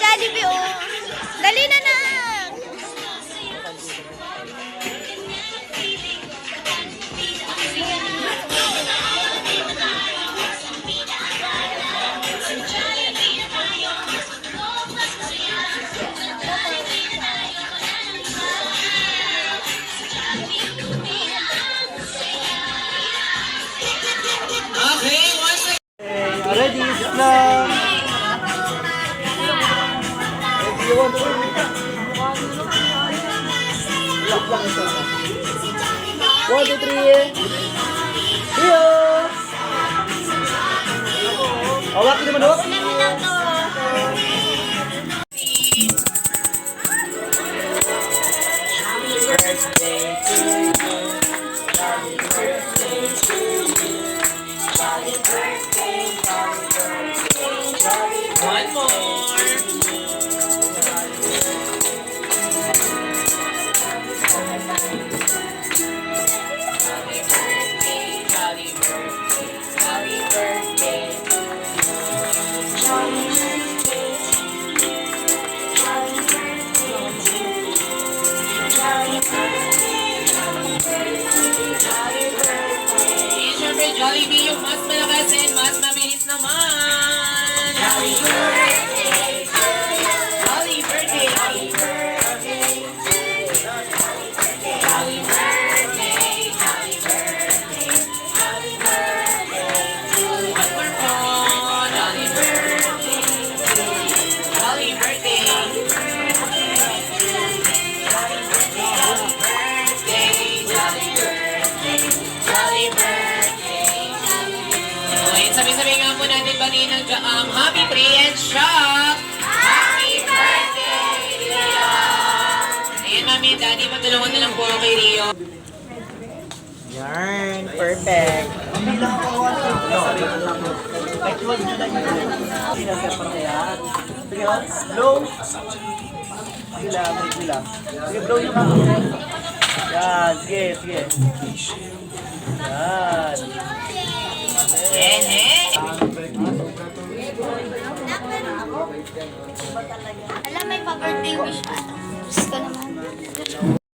Jollibee, oh. Dali na na! Ready, slow. Lang. One, two, three. Iyo! Awak naman, oh. One more. Jollibee yung mas malakas and mas mabilis naman. Happy birthday! Po natin batiin ng um, Happy Pray and Shop! Happy birthday, Rio! Ayan, mami and daddy, matulungan na lang po ako kay Rio. Yarn, perfect. Blow. Lang, sige lang. Sige, blow nyo kami. Yan, sige, sige. Yan. Yan, eh! Alam, may pa-birthday wish. Wish ka naman.